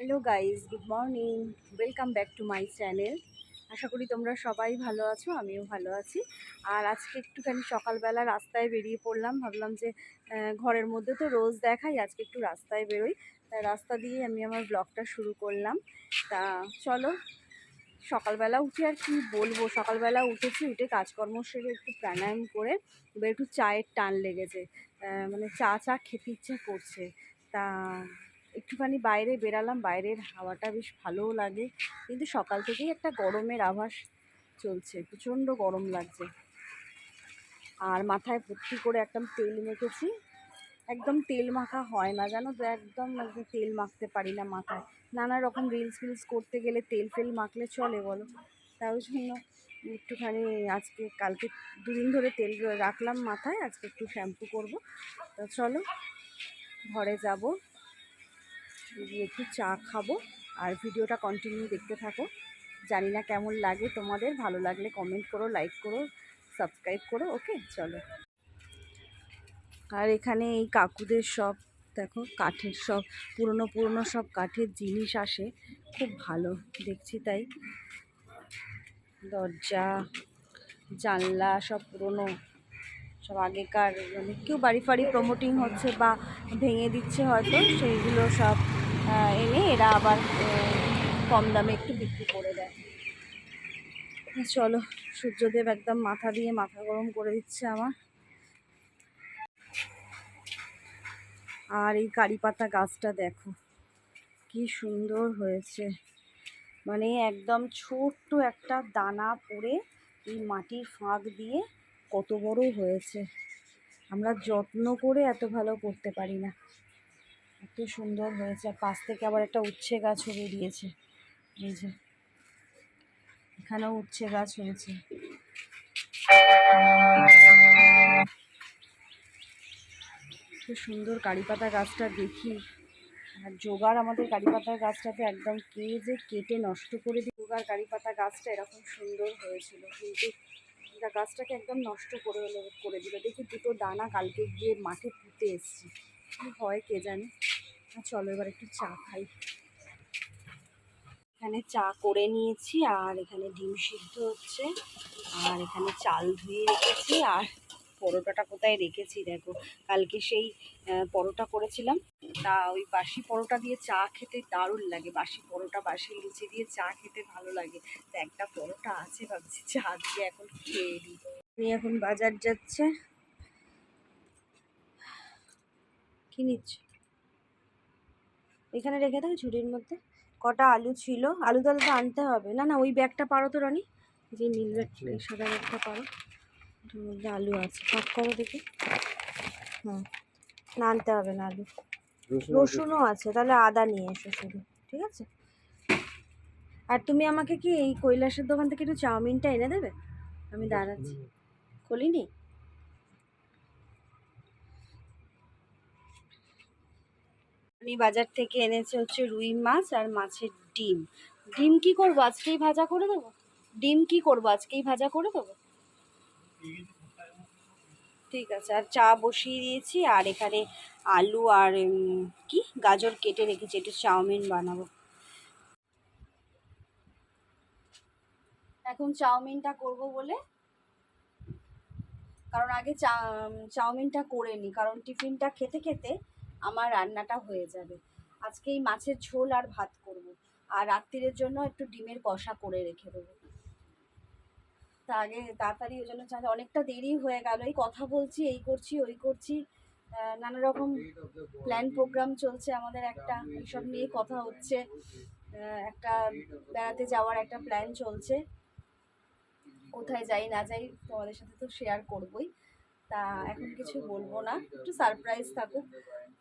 Hello guys good morning. Welcome back to my channel. আশা করি তোমরা সবাই ভালো আছো, আমিও ভালো আছি। আর আজকে একটুখানি সকালবেলা রাস্তায় বেরিয়ে পড়লাম। ভাবলাম যে ঘরের মধ্যে তো রোজ দেখাই, আজকে একটু রাস্তায় বেরোই। তা রাস্তা দিয়ে আমি আমার ব্লগটা শুরু করলাম। তা চলো, সকালবেলা উঠে আর কি বলব? সকালবেলা উঠেছি, উঠে কাজকর্ম সেরে একটু প্রাণায়াম করে, এবার একটু চায়ের টান লেগেছে। মানে চা চা খেতে ইচ্ছে করছে। তা একটুখানি বাইরে বেরালাম, বাইরের হাওয়াটা বেশ ভালোও লাগে। কিন্তু সকাল থেকেই একটা গরমের আভাস চলছে, প্রচণ্ড গরম লাগছে। আর মাথায় ভর্তি করে একদম তেল মেখেছি। একদম তেল মাখা হয় না, জানো তো? একদম তেল মাখতে পারি না মাথায়। নানা রকম রিলস ফিলস করতে গেলে তেল ফেল মাখলে চলে, বলো? তাই জন্য একটুখানি আজকে, কালকে দুদিন ধরে তেল রাখলাম মাথায়, আজকে একটু শ্যাম্পু করব। তো চলো, ঘরে যাব। একটু চা খাব আর ভিডিওটা কন্টিনিউ দেখতে থাকো। জানি না কেমন লাগে তোমাদের, ভালো লাগলে কমেন্ট করো লাইক করো সাবস্ক্রাইব করো ওকে চলো। আর এখানে এই কাকুদের সব, দেখো কাঠের সব, পুরনো পুরনো সব কাঠের জিনিস আসে, খুব ভালো, দেখছি তাই। দরজা, জানলা সব পুরনো, সব আগেকার মানে কেউ বাড়ি ফাড়ি প্রমোটিং হচ্ছে বা ভেঙে দিচ্ছে হয়তো, সেইগুলো সব এনে এরা আবার কম দামে একটু বিক্রি করে দেয়। চলো, সূর্যদেব একদম মাথা দিয়ে মাথা গরম করে দিচ্ছে আমার। আর এই কারি পাতা গাছটা দেখো, কি সুন্দর হয়েছে। মানে একদম ছোট্ট একটা দানা পরে এই মাটির ফাঁক দিয়ে কত বড় হয়েছে। আমরা যত্ন করে এত ভালো করতে পারি না। এত সুন্দর হয়েছে, আর পাশ থেকে আবার একটা উচ্ছে গাছও বেরিয়েছে এই যে, এখানেও উচ্ছে গাছ হয়েছে। খুব সুন্দর কারি পাতা গাছটা দেখি। আর জোগাড় আমাদের কারি পাতার গাছটাতে একদম কে যে কেটে নষ্ট করে দিই জোগাড় কারি পাতা গাছটা এরকম সুন্দর হয়েছিল। কিন্তু গাছটাকে একদম নষ্ট করে করে দিল। দেখি দুটো দানা কালকে গিয়ে মাঠে পুঁতে এসছি। কী হয় কে জানে? চলো এবার একটু চা খাই। এখানে চা করে নিয়েছি, আর এখানে ডিম সিদ্ধ হচ্ছে, আর এখানে চাল ধুয়ে রেখেছি, আর পরোটাটা কোথায় রেখেছি দেখো। কালকে সেই পরোটা করেছিলাম। তা ওই বাসি পরোটা দিয়ে চা খেতে দারুণ লাগে। বাসি পরোটা, বাসি লুচি দিয়ে চা খেতে ভালো লাগে। তা একটা পরোটা আছে ভাবছি, চা দিয়ে এখন খেয়ে দিই এখন বাজার যাচ্ছে। কি নিচ্ছ। এখানে রেখে দাও ঝুড়ির মধ্যে। কটা আলু ছিল। আলু তাহলে তো আনতে হবে। না না ওই ব্যাগটা পারো তো রানি? যে নীল ব্যাগ সাদা ব্যাগটা পারো। ওটার মধ্যে আলু আছে। পাক করো দেখি। হুম। না আনতে হবে না আলু। রসুনও আছে। তাহলে আদা নিয়ে এসো শুধু। ঠিক আছে? আর তুমি আমাকে কি এই কৈলাসের দোকান থেকে একটু চাউমিনটা এনে দেবে? আমি দাঁড়াচ্ছি। খুলিনি আমি বাজার থেকে এনেছে হচ্ছে রুই মাছ আর মাছের ডিম। ডিম কি করব? আজকেই ভাজা করে দেবো? ডিম কি করব? আজকেই ভাজা করে দেবো? ঠিক আছে, আর চা বসিয়ে দিয়েছি, আর এখানে আলু আর কি? গাজর কেটে রেখেছি, একটু চাউমিন বানাবো। এখন চাউমিনটা করব বলে। কারণ আগে চা চাউমিনটা করে নিই কারণ টিফিনটা খেতে খেতে আমার রান্নাটা হয়ে যাবে। আজকে এই মাছের ঝোল আর ভাত করব। আর রাত্রিরের জন্য একটু ডিমের কষা করে রেখে দেবো। তা আগে তাড়াতাড়ি ওই জন্য অনেকটা দেরি হয়ে গেল। এই কথা বলছি, এই করছি, ওই করছি। নানা রকম প্ল্যান প্রোগ্রাম চলছে আমাদের একটা। এইসব নিয়ে কথা হচ্ছে। একটা বেড়াতে যাওয়ার একটা প্ল্যান চলছে। কোথায় যাই, না যাই তোমাদের সাথে তো শেয়ার করবই। তা এখন কিছু বলব না। একটু সারপ্রাইজ থাকুক।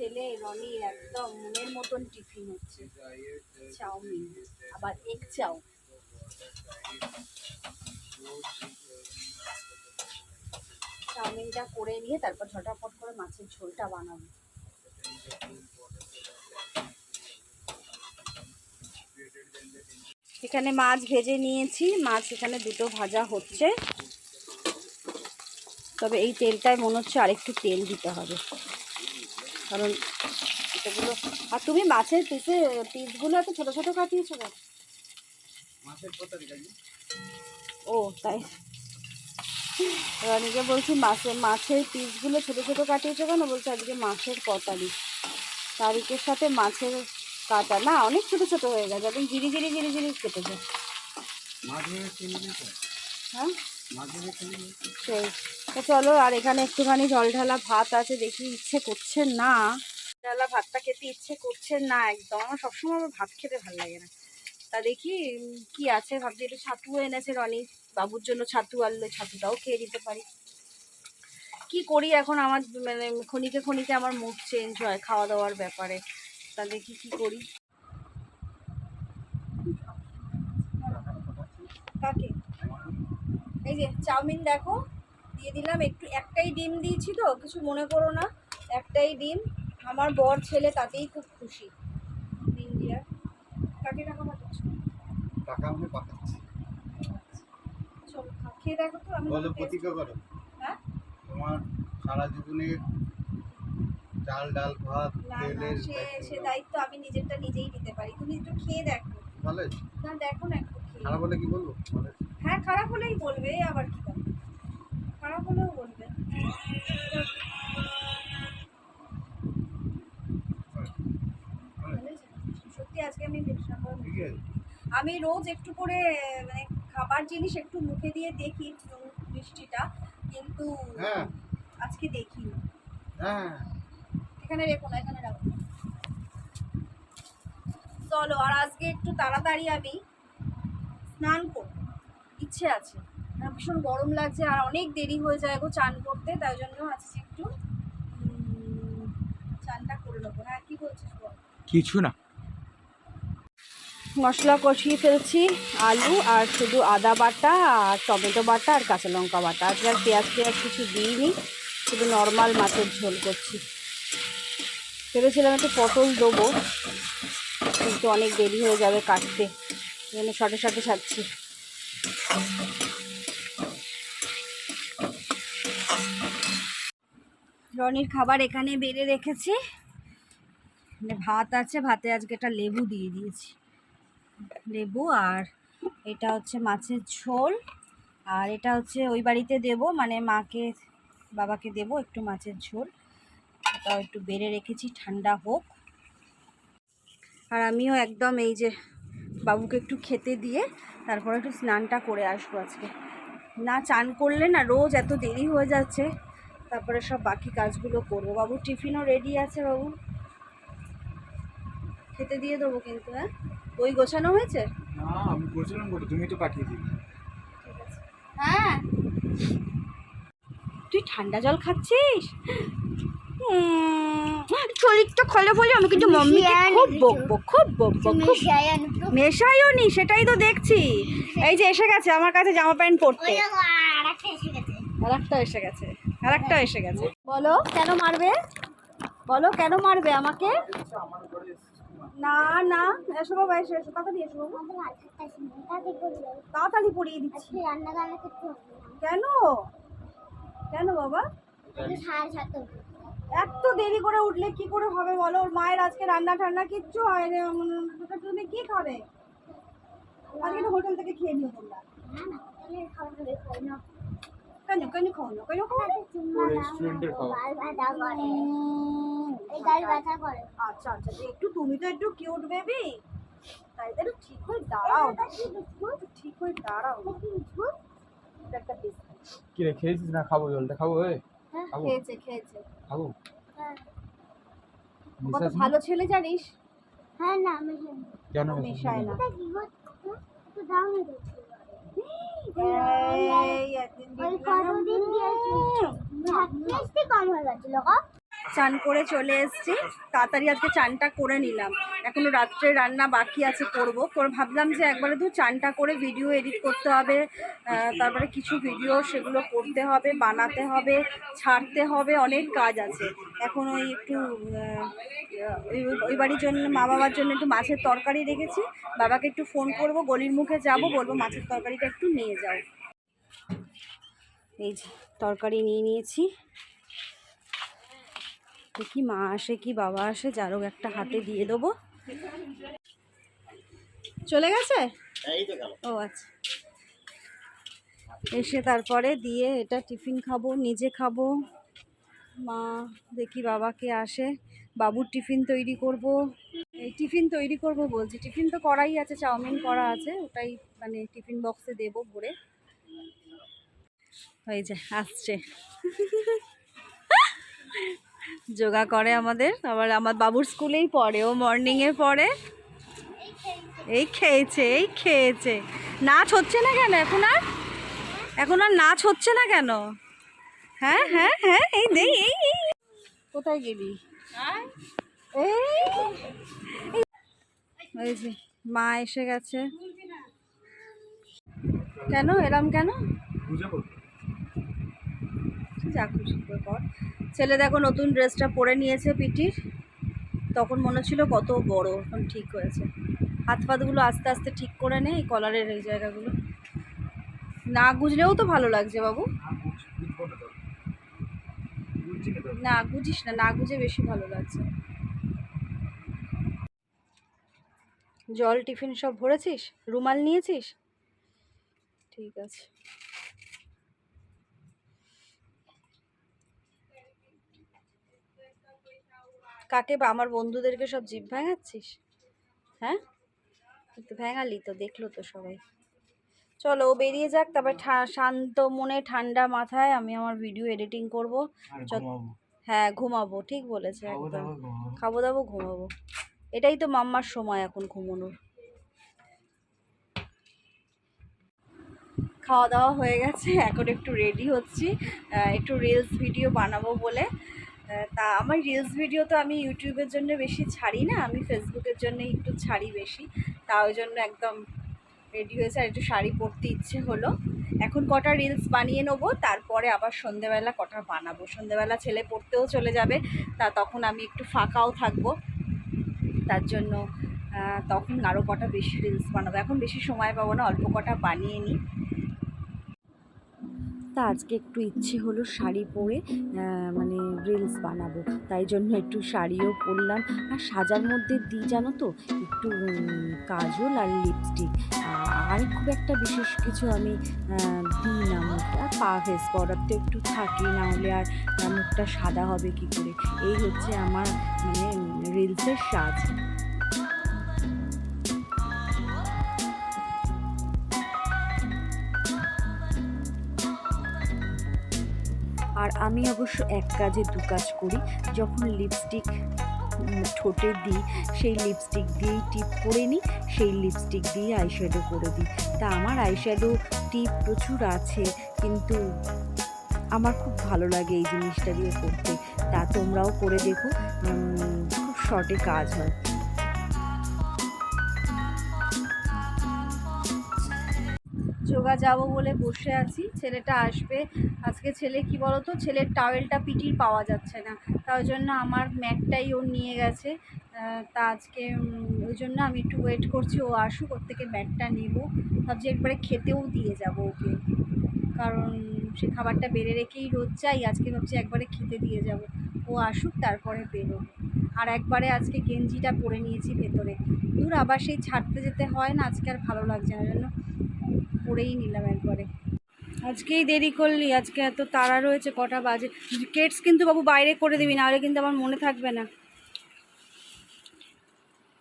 ছেলে রনি একদম মনের মতন টিফিন হচ্ছে। চাউমিন, আবার এগ চাউ চাউমিনটা করে নিয়ে তারপর ঝটাপট করে মাছের ঝোলটা বানাবো। এখানে মাছ ভেজে নিয়েছি, মাছ এখানে দুটো ভাজা হচ্ছে। তবে এই তেলটায় মনে হচ্ছে আরেকটু তেল দিতে হবে। কারণ এগুলো আর তুমি মাছের পিসে পিসগুলো এত ছোটো ছোটো কাটিয়েছো কেন? ও তাই। রনিকে বলছি মাছের মাছের পিসগুলো ছোটো ছোটো কাটিয়েছো কেন? বলছে আজকে মাছের কটারি তারিখের সাথে মাছের কাটা। না অনেক ছোটো ছোটো হয়ে গেছে। একদম জিরি জিরি জিরি জিরি কেটেছে হ্যাঁ? সেই। তো চলো, আর এখানে একটুখানি জল ঢালা ভাত আছে, দেখি ইচ্ছে করছে না। ঢালা ভাতটা খেতে ইচ্ছে করছে না একদম। আমার সবসময় আমার ভাত খেতে ভালো লাগে না। তা দেখি কি আছে? ভাবছি একটু ছাতু এনেছে রনি। বাবুর জন্য ছাতু আনলো ছাতুটাও খেয়ে দিতে পারি। কি করি এখন? আমার মানে ক্ষণিকে ক্ষণিকে আমার মুড চেঞ্জ হয় খাওয়া দাওয়ার ব্যাপারে। তা দেখি কি করি। কাকে? এই যে চাউমিন দেখো দিয়ে দিলাম। একটু একটাই ডিম দিয়েছি তো কিছু মনে করো না একটাই ডিম। আমার বর ছেলে তাতেই খুব খুশি। ডিম দিয়ে। কাকে টাকা পাঠাচ্ছ? টাকা আমি পাঠাচ্ছি। চলো খেয়ে দেখো তো আমি বলো প্রতিজ্ঞা করো। হ্যাঁ? তোমার সারা জীবনের চাল ডাল ভাত তেলের সে সে দায়িত্ব আমি নিজেরটা নিজেই নিতে পারি। তুমি একটু খেয়ে দেখো। ভালো না দেখো না একটু খেয়ে। হলে কি বলব? ভালো। হ্যাঁ খারাপ হলেই বলবে এই আবার কি খারাপ হলেও বলবে। সত্যি আজকে আমি আমি রোজ একটু করে মানে খাবার জিনিস একটু মুখে দিয়ে দেখি মিষ্টিটা কিন্তু হ্যাঁ। আজকে দেখিনি। হ্যাঁ। এখানে রেখো না এখানে রাখো। চলো আর আজকে একটু তাড়াতাড়ি আমি স্নান করব। ইচ্ছে আছে। ভীষণ গরম লাগছে আর অনেক দেরি হয়ে যায় গো চান করতে তাই জন্য আজকে একটু চানটা করে নেব। হ্যাঁ কি বলছিস কিছু না। মশলা কষিয়ে ফেলছি আলু আর শুধু আদা বাটা আর টমেটো বাটা আর কাঁচা লঙ্কা বাটা। আজকে আর পেঁয়াজ পেঁয়াজ কিছু দিইনি শুধু নর্মাল মাছের ঝোল করছি। ভেবেছিলাম একটু পটল দেবো কিন্তু অনেক দেরি হয়ে যাবে কাটতে জন্য শটে শটে ছাড়ছি রনির খাবার এখানে বেড়ে রেখেছি। ভাত আছে, ভাতে আজকে একটা লেবু দিয়ে দিয়েছি। লেবু আর এটা হচ্ছে মাছের ঝোল। আর এটা হচ্ছে ওই বাড়িতে দেব মানে মাকে, বাবাকে দেব একটু মাছের ঝোল। ওটাও একটু বেড়ে রেখেছি, ঠান্ডা হোক। আর আমিও একদম এই যে বাবুকে একটু খেতে দিয়ে তারপরে একটু স্নানটা করে আসব আজকে। না চান করলে না রোজ এত দেরি হয়ে যাচ্ছে। তারপরে সব বাকি কাজগুলো করব। বাবু টিফিনও রেডি আছে বাবু। খেতে দিয়ে দেবো কিন্তু হ্যাঁ? বই গোছানো হয়েছে? না আমি বলছিলাম বলে তুমি তো পাঠিয়ে দিবি হ্যাঁ? তুই ঠান্ডা জল খাচ্ছিস? শরীরটা খলে বলে আমি কিন্তু মাম্মিকে খুব বকবো খুব বকবো খুব মেশাইও নি সেটাই তো দেখছি। এই যে এসে গেছে আমার কাছে জামা প্যান্ট পরতে। আর একটা এসে গেছে। আর একটা এসে গেছে। বলো, কেন মারবে? বলো, কেন মারবে আমাকে? না না, এসো বাবা, এসো এসো, তাড়াতাড়ি এসো তাড়াতাড়ি পরিয়ে দিচ্ছি। কেন? কেন বাবা? এত দেরি করে উঠলে কি করে হবে বলো? ওর মায়ের আজকে রান্না টান্না কিচ্ছু হয় ওটা তুমি কি খাবে? আজকে হোটেল থেকে খেয়ে নিও তোমরা। কেন কেন খাও না কেন খাও রেস্টুরেন্টের আচ্ছা আচ্ছা একটু তুমি তো একটু কিউট বেবি তাই তো ঠিক হয়ে দাঁড়াও ঠিক হয়ে দাঁড়াও কি রে খেয়েছিস না? খাব জলটা খাব এ খেয়েছে খেয়েছে। খাব। কত ভালো ছেলে জানিস? হ্যাঁ না আমি কেন মেশায় না? দাও না দেখছি এই একদিন ওই দেখলাম কতদিন মিষ্টি কম হয়ে গেছিল চান করে চলে এসেছি। তাড়াতাড়ি আজকে চানটা করে নিলাম। এখনও রাত্রে রান্না বাকি আছে করব। করে ভাবলাম যে একবারে দু চানটা করে ভিডিও এডিট করতে হবে তারপরে কিছু ভিডিও সেগুলো করতে হবে, বানাতে হবে, ছাড়তে হবে, অনেক কাজ আছে। এখন ওই একটু ওই- ওই বাড়ির জন্য মা বাবার জন্য একটু মাছের তরকারি রেখেছি। বাবাকে একটু ফোন করব, গলির মুখে যাব, বলব মাছের তরকারিটা একটু নিয়ে যাও। এই যে, তরকারি নিয়ে নিয়েছি। দেখি মা আসে কি বাবা আসে যারও একটা হাতে দিয়ে দেবো। চলে গেছে? ও আচ্ছা। এসে তারপরে দিয়ে এটা টিফিন খাব নিজে খাব। মা দেখি বাবাকে আসে। বাবুর টিফিন তৈরি করব। এই টিফিন তৈরি করব বলছি। টিফিন তো করাই আছে চাউমিন করা আছে। ওটাই মানে টিফিন বক্সে দেবো ভরে। হয়ে যায় আসছে। যোগা করে আমাদের। আবার আমার বাবুর স্কুলেই পড়ে ও মর্নিংয়ে পড়ে। এই খেয়েছে এই খেয়েছে। নাচ হচ্ছে না কেন এখন আর? এখন আর নাচ হচ্ছে না কেন? হ্যাঁ হ্যাঁ হ্যাঁ এই দে এই কোথায় গেলি? এই। যে মা এসে গেছে। কেন? এরম কেন? যা খুশি কর। ছেলে দেখো নতুন ড্রেসটা পরে নিয়েছে পিটির। তখন মনে হচ্ছিল কত বড়, এখন ঠিক হয়েছে। হাত ফাতগুলো আস্তে আস্তে ঠিক করে নে, এই কলারের এই জায়গাগুলো। না গুজলেও তো ভালো লাগছে বাবু। না গুজিস না না গুজে বেশি ভালো লাগছে। জল টিফিন সব ভরেছিস? রুমাল নিয়েছিস? ঠিক আছে। কাকে বা আমার বন্ধুদেরকে সব জিভ ভাঙাচ্ছিস? হ্যাঁ? একটু ভেঙালি তো দেখল তো সবাই। চলো ও বেরিয়ে যাক তারপর শান্ত মনে ঠান্ডা মাথায় আমি আমার ভিডিও এডিটিং করব। হ্যাঁ ঘুমাবো ঠিক বলেছে একদম। খাব দাবো ঘুমাবো। এটাই তো মাম্মার সময় এখন ঘুমানোর। খাওয়া দাওয়া হয়ে গেছে এখন একটু রেডি হচ্ছি। একটু রিলস ভিডিও বানাবো বলে। তা আমার রিলস ভিডিও তো আমি ইউটিউবের জন্য বেশি ছাড়ি না, আমি ফেসবুকের জন্য একটু ছাড়ি বেশি। তা ওই জন্য একদম রেডি হয়েছে, আর একটু শাড়ি পরতে ইচ্ছে হলো। এখন কটা রিলস বানিয়ে নেব, তারপরে আবার সন্ধেবেলা কটা বানাবো। সন্ধেবেলা ছেলে পড়তেও চলে যাবে, তা তখন আমি একটু ফাঁকাও থাকব। তার জন্য তখন আরও কটা বেশি রিলস বানাবো। এখন বেশি সময় পাবো না, অল্প কটা বানিয়ে নিই। তা আজকে একটু ইচ্ছে হলো শাড়ি পরে মানে রিলস বানাবো। তাই জন্য একটু শাড়িও পরলাম। আর সাজার মধ্যে দিই জানো তো? একটু কাজল আর লিপস্টিক আর খুব একটা বিশেষ কিছু আমি দিই না মুখে আর পা ফেস পাউডার তো একটু থাকি না হলে আর মুখটা সাদা হবে কি করে? এই হচ্ছে আমার মানে রিলসের সাজ। আর আমি অবশ্য এক কাজে দু কাজ করি। যখন লিপস্টিক ঠোঁটে দিই, সেই লিপস্টিক দিয়েই টিপ করে নিই, সেই লিপস্টিক দিয়ে আইশ্যাডো করে দিই। তা আমার আইশ্যাডো টিপ প্রচুর আছে, কিন্তু আমার খুব ভালো লাগে এই জিনিসটা দিয়ে করতে। তা তোমরাও করে দেখো খুব শর্টে কাজ হয়। যোগা যাব বলে বসে আছি। ছেলেটা আসবে। আজকে ছেলে কি বলতো? ছেলের টাওয়েলটা পিটির পাওয়া যাচ্ছে না। তার জন্য আমার ম্যাটটাই ও নিয়ে গেছে। তা আজকে ওই জন্য আমি একটু ওয়েট করছি। ও আসুক, ওর থেকে ম্যাটটা নেব। ভাবছি একবারে খেতেও দিয়ে যাব ওকে। কারণ সে খাবারটা বেড়ে রেখেই রোজ যাই। আজকে ভাবছি একবারে খেতে দিয়ে যাব। ও আসুক, তারপরে বেরোবো। আর একবারে আজকে গেঞ্জিটা পরে নিয়েছি ভেতরে। দূর আবার সেই ছাড়তে যেতে হয় না। আজকে আর ভালো লাগছে না। জন্য পরেই নিলাম একবারে। আজকেই দেরি করলি, আজকে এত তাড়া রয়েছে, কটা বাজে। কেটস কিন্তু বাবু বাইরে করে দিবি না নাহলে কিন্তু আমার মনে থাকবে না।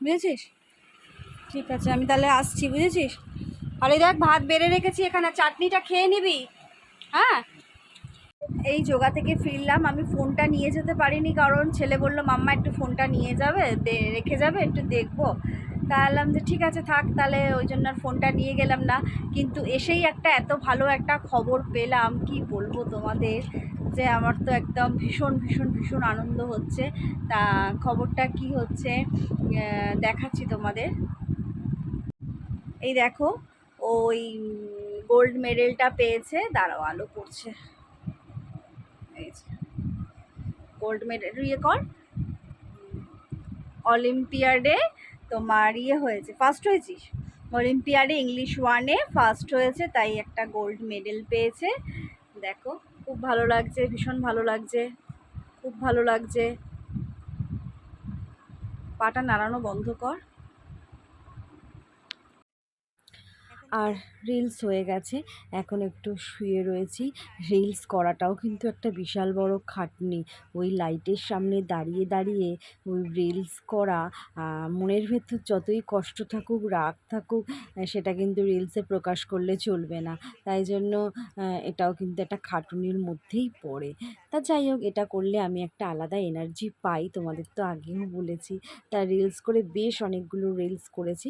বুঝেছিস? ঠিক আছে, আমি তাহলে আসছি, বুঝেছিস? আর এই দেখ, ভাত বেড়ে রেখেছি এখানে, চাটনিটা খেয়ে নিবি। হ্যাঁ? এই যোগা থেকে ফিরলাম, আমি ফোনটা নিয়ে যেতে পারিনি, কারণ ছেলে বলল, মাম্মা, একটু ফোনটা নিয়ে যাবে রেখে যাবে, একটু দেখব। তা বললাম যে, ঠিক আছে, থাক, তাহলে ওই জন্য আর ফোনটা নিয়ে গেলাম না। কিন্তু এসেই একটা এত ভালো একটা খবর পেলাম, কি বলব তোমাদের? যে আমার তো একদম ভীষণ ভীষণ ভীষণ আনন্দ হচ্ছে। তা খবরটা কি হচ্ছে? দেখাচ্ছি তোমাদের। এই দেখো, ওই গোল্ড মেডেলটা পেয়েছে। দাঁড়াও, আলো পড়ছে। এই গোল্ড মেডেল ইয়ে কর। অলিম্পিয়াডে তোমার ইয়ে হয়েছে ফার্স্ট হয়েছিস? অলিম্পিয়াডে ইংলিশ ওয়ানে ফার্স্ট হয়েছে, তাই একটা গোল্ড মেডেল পেয়েছে। দেখো, খুব ভালো লাগছে, ভীষণ ভালো লাগছে, খুব ভালো লাগছে। পাটা নাড়ানো বন্ধ কর। আর রিলস হয়ে গেছে। এখন একটু শুয়ে রয়েছি। রিলস করাটাও কিন্তু একটা বিশাল বড় খাটনি। ওই লাইটের সামনে দাঁড়িয়ে দাঁড়িয়ে ওই রিলস করা মনের ভেতর যতই কষ্ট থাকুক, রাগ থাকুক সেটা কিন্তু রিলসে প্রকাশ করলে চলবে না। তাই জন্য এটাও কিন্তু একটা খাটুনির মধ্যেই পড়ে। তা যাই হোক, এটা করলে আমি একটা আলাদা এনার্জি পাই, তোমাদের তো আগেও বলেছি। তা রিলস করে বেশ অনেকগুলো রিলস করেছি।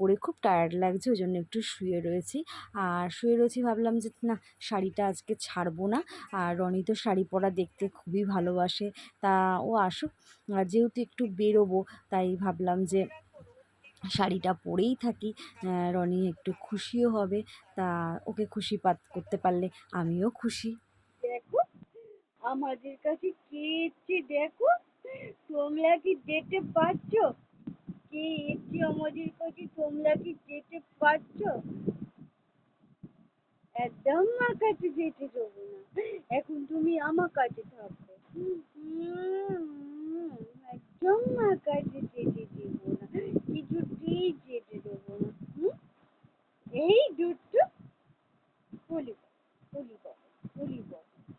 করে খুব টায়ার্ড লাগছে, ওই জন্য একটু শুয়ে রয়েছি। আর শুয়ে রয়েছি ভাবলাম যে, না, শাড়িটা আজকে ছাড়বো না। আর রনি তো শাড়ি পরা দেখতে খুবই ভালোবাসে। তা ও আসুক। আর যেহেতু একটু বেরোবো, তাই ভাবলাম যে, শাড়িটা পরেই থাকি। রনি একটু খুশিও হবে। তা ওকে খুশি পাত, করতে পারলে আমিও খুশি। দেখো, আমাদের কাছে কে এসছে দেখো? তোমরা কি যেতে পারছ কে এসছে আমাদের কাছে? তোমরা কি যেতে পারছ একদম আমার কাছে যেতে দেবো না। এখন তুমি আমার কাছে থাকবে। একদম আমার কাছে যেতে দেবো না। কিছুতেই যেতে দেবো না। এই দুটো বলি বলি বাবা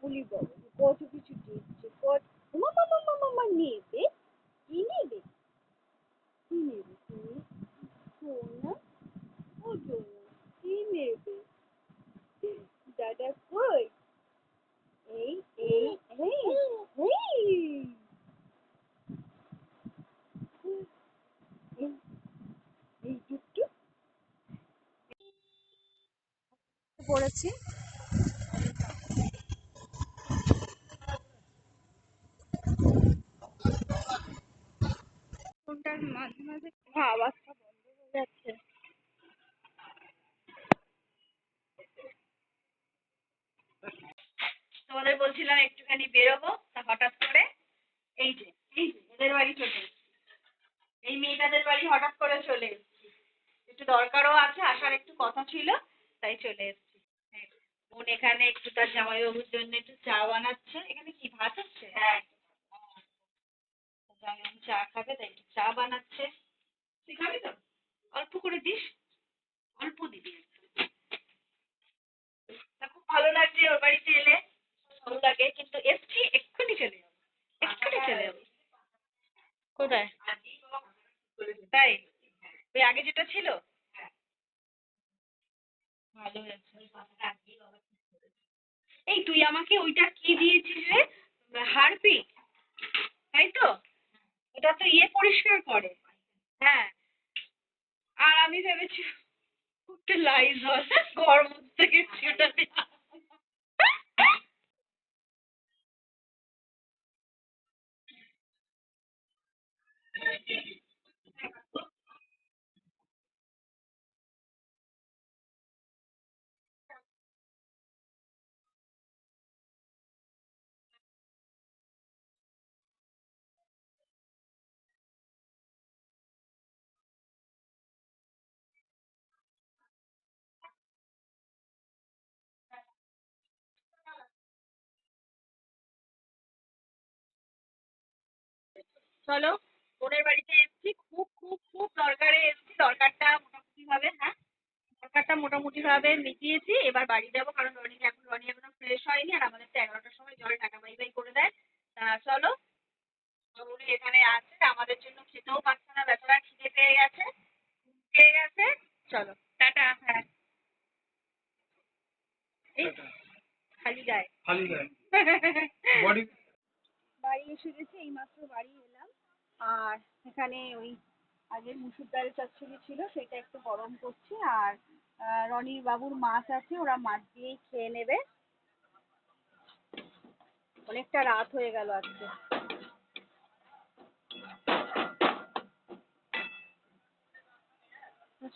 বলি বাবা কত কিছু দিচ্ছে কত মামা মামা মামা নেবে? কি নেবে? কি নেবে তুমি? সোনা ও সোনা কি নেবে? দাদা কই এই এই এই এই পড়েছি ফোনটার মাঝে মাঝে আওয়াজটা বন্ধ হয়ে যাচ্ছে তোমাদের বলছিলাম একটুখানি বেরোবো তা হঠাৎ করে এই যে এই যে এদের বাড়ি চলে এসেছি। এই মেয়েটাদের বাড়ি হঠাৎ করে চলে এসেছি একটু দরকারও আছে আসার একটু কথা ছিল তাই চলে এসেছি। বোন এখানে একটু তার জামাইবাবুর জন্য একটু চা বানাচ্ছে। এখানে কি ভাত হচ্ছে হ্যাঁ। জামাইবাবু চা খাবে তাই একটু চা বানাচ্ছে। তুই খাবি তো? অল্প করে দিস। অল্প দিবি। তা খুব ভালো লাগছে ওর বাড়িতে এলে। ভালো লাগে। কিন্তু এসছি এক্ষুনি চলে যাব। এক্ষুনি চলে যাব। কোথায়? তাই? ওই আগে যেটা ছিল? ভালো এই তুই আমাকে ওইটা কি দিয়েছিস রে? হারপিক, তাই তো? ওটা তো ইয়ে পরিষ্কার করে। হ্যাঁ। আর আমি ভেবেছি লাইজল গরম থেকে ওটা চলো বোনের বাড়িতে এসেছি। খুব খুব খুব দরকারে এসেছি। দরকারটা মোটামুটি ভাবে হ্যাঁ? দরকারটা মোটামুটি ভাবে মিটিয়েছি। এবার বাড়ি যাব কারণ রনি এখন রনি এখনও ফ্রেশ হয়নি আর আমাদের তো এগারোটার সময় জল টাকা বাই বাই করে দেয়। তা চলো উনি এখানে আছে। আমাদের জন্য খেতেও পাচ্ছে না বেচারা খিদে পেয়ে গেছে। পেয়ে গেছে। চলো টাটা হ্যাঁ। এই খালি গায়ে। খালি গায়ে। বডি বাড়ি এসে গেছি এইমাত্র বাড়ি আর এখানে ওই আগের মুসুর ডাল চচ্চড়ি ছিল সেটা একটু গরম করছি। আর রনির বাবুর মাছ আছে, ওরা মাছ দিয়েই খেয়ে নেবে। অনেকটা রাত হয়ে গেল আজকে।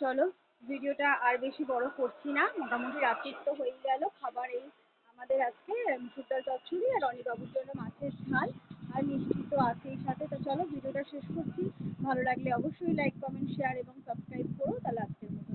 চলো, ভিডিওটা আর বেশি বড় করছি না। মোটামুটি রাত্রির তো হয়ে গেল। খাবার এই আমাদের আজকে মুসুর ডাল চচ্চড়ি আর রনিবাবুর জন্য মাছের ঝাল। আর মিষ্টি তো আছেই সাথে। তো চলো, ভিডিওটা শেষ করছি। ভালো লাগলে অবশ্যই লাইক কমেন্ট শেয়ার এবং সাবস্ক্রাইব করো। তাহলে আজকের মতো।